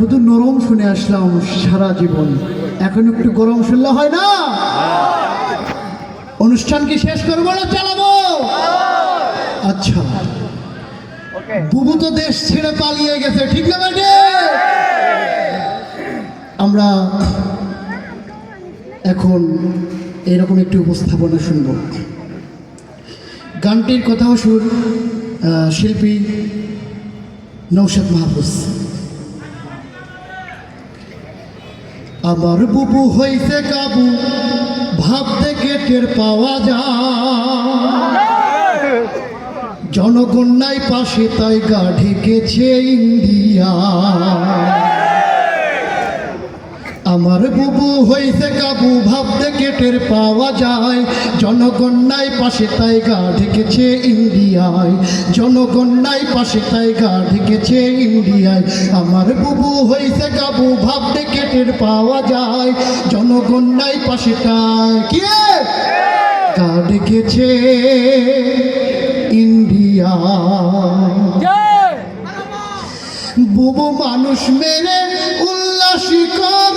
শুধু নরম শুনে আসলাম সারা জীবন। এখন একটু গরম শুনলে হয় না? অনুষ্ঠান কি শেষ করব না চালাবো? আচ্ছা। বুবু তো দেশ ছেড়ে পালিয়ে গেছে ঠিক না বেটে? আমরা এখন এরকম একটি উপস্থাপনা শুনব। গানটির কথাও সুর শিল্পী নৌশাদ মাহফুজ। আমার বুবু হইছে কাবু। ভাবতে কেটের পাওয়া যায়। জনগণ নাই পাশে, তাই গা ঢেকেছে ইন্ডিয়া। আমার বুবু হইছে কাবু ভাবতে কেটের পাওয়া যায়। জনগণ নাই পাশে তাই গা ঢেকেছে ইন্ডিয়ায়। জনগণ নাই পাশে তাই গা ঢেকেছে ইন্ডিয়ায়। আমার বুবু হইছে কাবু ভাবতে কেটের পাওয়া যায়। জনগণ নাই পাশে তাই কি? গা ঢেকেছে ইন্ডিয়া বুবু মানুষ মেরে উল্লাসী কর।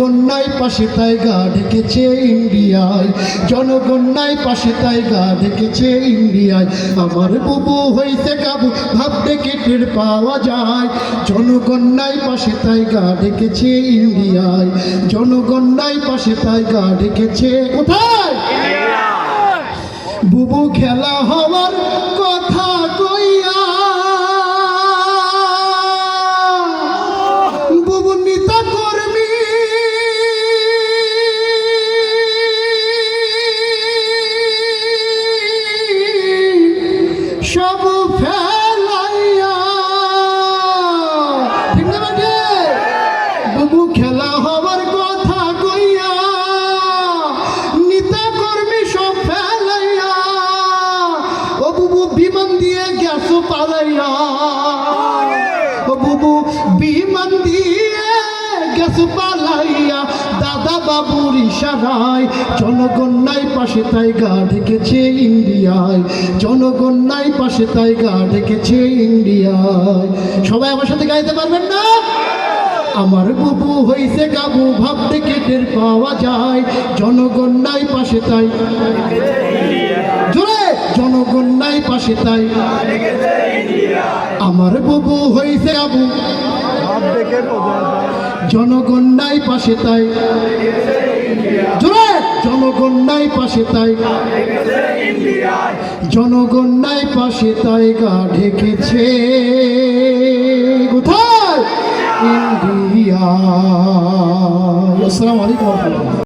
জনগণ নাই পাশে তাই গা ঢেকেছে ইন্ডিয়ায়। জনগণ নাই পাশে তাই গা ঢেকেছে ইন্ডিয়ায়। আমার বুবু হইতে কাবু ভাবতে কেটের পাওয়া যায়। জনগণ নাই পাশে তাই গা ঢেকেছে ইন্ডিয়ায়। জনগণ নাই পাশে তাই গা ঢেকেছে কোথায়? বুবু খেলা হওয়ার পালাইয়া। বুবু বিমান দিয়ে গেছো পালাইয়া। দাদা বাবুর ইশারায় জনগণ পাশে তাই গা ঢেকেছে ইন্ডিয়ায়। জনগণ পাশে তাই গা ঢেকেছে ইন্ডিয়ায়। সবাই আমার সাথে গাইতে পারবেন না? আমার বুবু হইছে গাবু ভাবতে কেটের পাওয়া যায়। জনগণ পাশে তাই। জোরে! জনগণ পাশে তাই। আমার বুবু হইছে আবু। জনগণ নাই পাশে তাই। জনগণ নাই পাশে তাই। জনগণ নাই পাশে তাই গা ঢেকেছে। কোথায়? ইন্ডিয়া। আসসালামু আলাইকুম